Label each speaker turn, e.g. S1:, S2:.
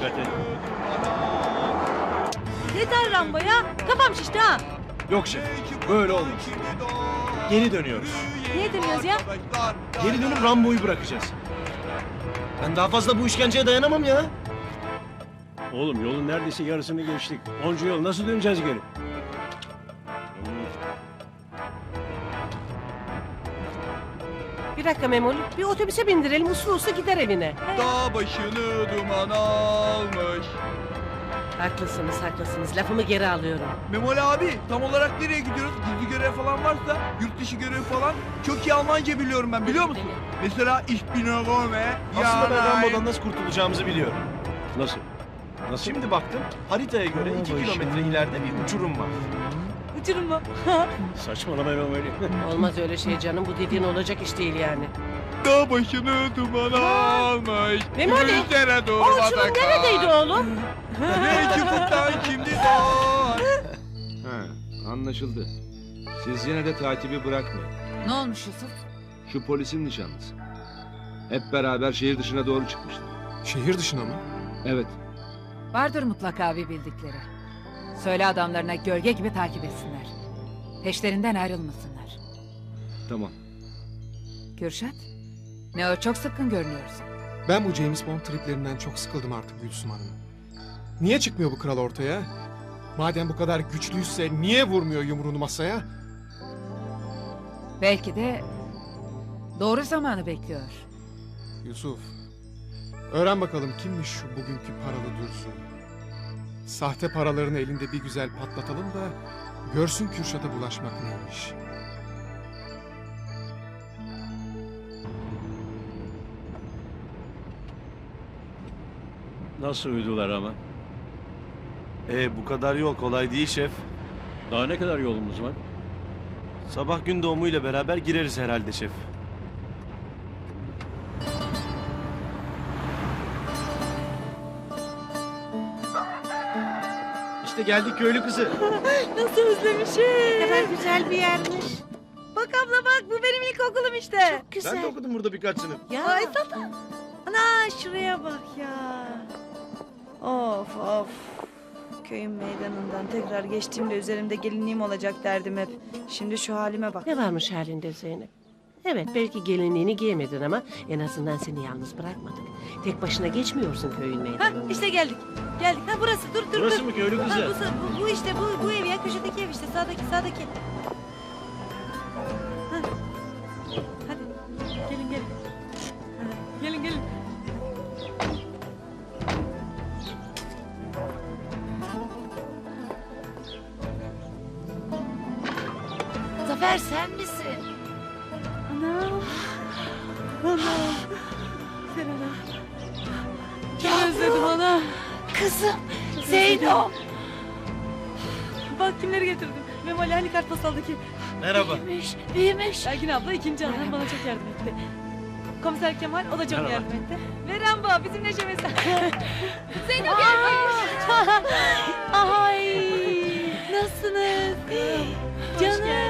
S1: Dikkat et.
S2: Yeter Rambo ya. Kafam şişti ha.
S3: Yok şef. Böyle olmaz. Geri dönüyoruz.
S2: Niye dönüyoruz ya?
S3: Geri dönüp Rambo'yu bırakacağız. Ben daha fazla bu işkenceye dayanamam ya.
S1: Oğlum yolun neredeyse yarısını geçtik. Onca yol nasıl döneceğiz geri?
S4: Bir dakika Memoli. Bir otobüse bindirelim uslu uslu gider evine.
S5: Dağ başını duman almış.
S4: Haklısınız haklısınız. Lafımı geri alıyorum.
S5: Memoli abi tam olarak nereye gidiyoruz? Gizli görev falan varsa yurt dışı görev falan çok iyi Almanca biliyorum ben biliyor musun? Mesela ich bin Rome,
S3: Aslında ben Rambo'dan nasıl kurtulacağımızı biliyorum.
S1: Nasıl? Nasıl?
S3: Şimdi baktım haritaya göre 2 kilometre ileride bir uçurum var.
S2: Uçurum mu?
S1: Saçmalama Memoli.
S4: Olmaz öyle şey canım. Bu dediğin olacak iş değil yani.
S5: Dağ başını duman almış.
S4: Memoli,
S5: Gülüşlere
S4: O
S5: durmadan
S4: uçurum neredeydi oğlum?
S5: Belki futtan şimdi doğar.
S6: Ha, anlaşıldı. Siz yine de takibi bırakmayın.
S2: Ne olmuş Yusuf?
S6: Şu polisin nişanlısı. Hep beraber şehir dışına doğru çıkmışlar.
S7: Şehir dışına mı?
S6: Evet,
S8: Vardır mutlaka bir bildikleri. Söyle adamlarına gölge gibi takip etsinler. Peşlerinden ayrılmasınlar.
S6: tamam.
S8: Kürşat, ne o çok sıkkın görünüyorsun.
S7: Ben bu James Bond triplerinden çok sıkıldım artık Gülsüm Hanım. Niye çıkmıyor bu kral ortaya? Madem bu kadar güçlüyse niye vurmuyor yumruğunu masaya?
S8: Belki de doğru zamanı bekliyor.
S7: Yusuf, öğren bakalım kimmiş şu bugünkü paralı Dursun. Sahte paralarını elinde bir güzel patlatalım da görsün Kürşat'a bulaşmak neymiş.
S1: Nasıl uydular ama?
S3: E bu kadar yol kolay değil şef.
S1: Daha ne kadar yolumuz var?
S3: Sabah gün doğumuyla beraber gireriz herhalde şef. İşte geldik köylü kızı.
S2: Nasıl özlemişim.
S4: Ne kadar güzel bir yermiş.
S2: Bak abla bak bu benim ilkokulum işte.
S3: Ben de okudum burada birkaç sınıf.
S4: Ya.
S2: Ay sana. Ana şuraya bak ya. Of of. Köyün meydanından tekrar geçtiğimde üzerimde gelinliğim olacak derdim hep. Şimdi şu halime bak.
S4: Ne varmış halinde Zeynep? Evet belki gelinliğini giyemedin ama en azından seni yalnız bırakmadık. Tek başına geçmiyorsun köyün
S2: Ha
S4: meydanından.
S2: işte geldik. Geldik. Ha burası dur dur
S3: Burası
S2: dur.
S3: mı köylü
S2: Ha,
S3: kızı?
S2: bu, bu, bu işte bu, bu ev ya köşedeki ev işte sağdaki sağdaki. Ha. Hadi gelin gelin. Hadi, Gelin gelin.
S8: Zafer sen misin?
S2: Ana. Ana. Sen ana. Çok özledim ana.
S8: Kızım, Zeyno.
S2: Bak kimleri getirdim. Memoli hani kartposaldaki.
S3: Merhaba.
S8: Büyümüş, büyümüş.
S2: Ergin abla ikinci hanım bana çok yardım etti. Komiser Kemal o da çok
S1: Merhaba.
S2: yardım etti. Ve Rambo bizim neşemiz.
S8: Zeynep
S2: Ay nasılsınız? Canım.